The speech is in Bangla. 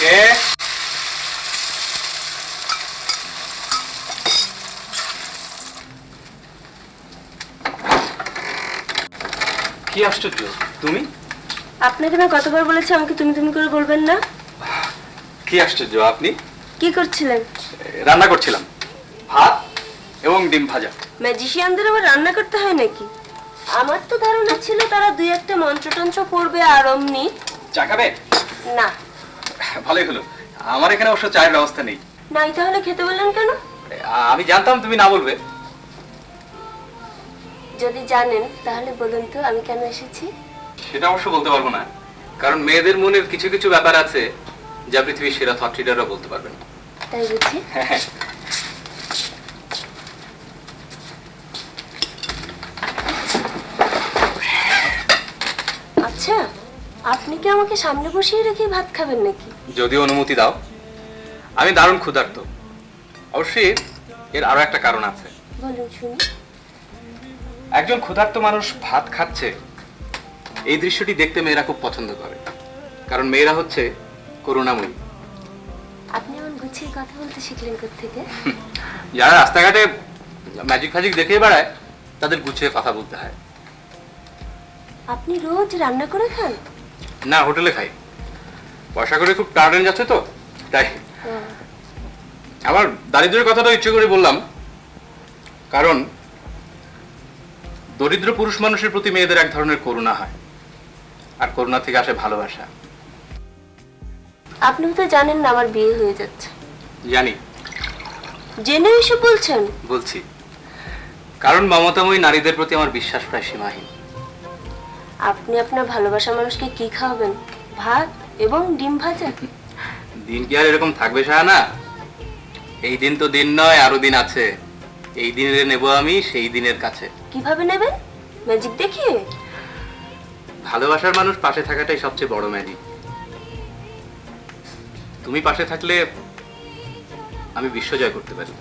ওকে কি আশ্চর্য তুমি? আপনাকে না কতবার বলেছি আমাকে তুমি তুমি করে বলবেন না? কি আশ্চর্য আপনি? কি করছিলেন? রান্না করছিলাম ভাত এবং ডিম ভাজা। ম্যাজিশিয়ানদের আবার রান্না করতে হয় নাকি? আমার তো ধারণা ছিল তারা দুই একটা মন্ত্রতন্ত্র পড়বে আর অমনি চাকাবে না। ভালোই হলো। আমার এখানে অবশ্য চায়ের ব্যবস্থা নেই। নাই তাহলে খেতে বললেন কেন? আমি জানতাম তুমি না বলবে। যদি জানেন তাহলে বলুন তো আমি কেন এসেছি? সেটা অবশ্য বলতে পারব না। কারণ মেয়েদের মনের কিছু কিছু ব্যাপার আছে যা পৃথিবীর সেরা থট রিডাররা বলতে পারবেন। তাই বুঝি আচ্ছা। আপনি কি আমাকে সামনে বসিয়ে রেখে ভাত খাবেন নাকি? যদি অনুমতি দাও আমি দারুণ ক্ষুধার্ত। অবশ্যই এর আরও একটা কারণ আছে। বলুন শুনি। একজন ক্ষুধার্ত মানুষ ভাত খাচ্ছে এই দৃশ্যটি দেখতে মেয়েরা খুব পছন্দ করে। কারণ মেয়েরা হচ্ছে করুণাময়ী। আপনি এমন গুছিয়ে কথা বলতে শিখলেন থেকে যারা রাস্তাঘাটে ম্যাজিক ফ্যাজিক দেখে বেড়ায় তাদের গুছিয়ে কথা বলতে হয়। আপনি রোজ রান্না করে খান? না হোটেলে খাই। পয়সা করে খুব টার্ডেন যাচ্ছে তো তাই। আমার দারিদ্রের কথাটা ইচ্ছে করে বললাম কারণ দরিদ্র পুরুষ মানুষের প্রতি মেয়েদের এক ধরনের করুণা হয় আর করুণা থেকে আসে ভালোবাসা। আপনি তো জানেন না আমার বিয়ে হয়ে যাচ্ছে। জানি। জেনে এসে বলছেন? বলছি। কারণ মমতাময়ী নারীদের প্রতি আমার বিশ্বাস প্রায় সীমাহীন। আপনি আপনার ভালোবাসা মানুষকে কি খাওয়াবেন? ভাত এবং ডিম ভাজা? দিন কি আর এরকম থাকবে না এই দিন তো দিন নয় আরও দিন আছে। এই দিনের নেব আমি সেই দিনের কাছে। কীভাবে নেবেন? ম্যাজিক দেখিয়ে? ভালোবাসার মানুষ পাশে থাকাটাই সবচেয়ে বড় ম্যাজিক তুমি পাশে থাকলে আমি বিশ্বজয় করতে পারি।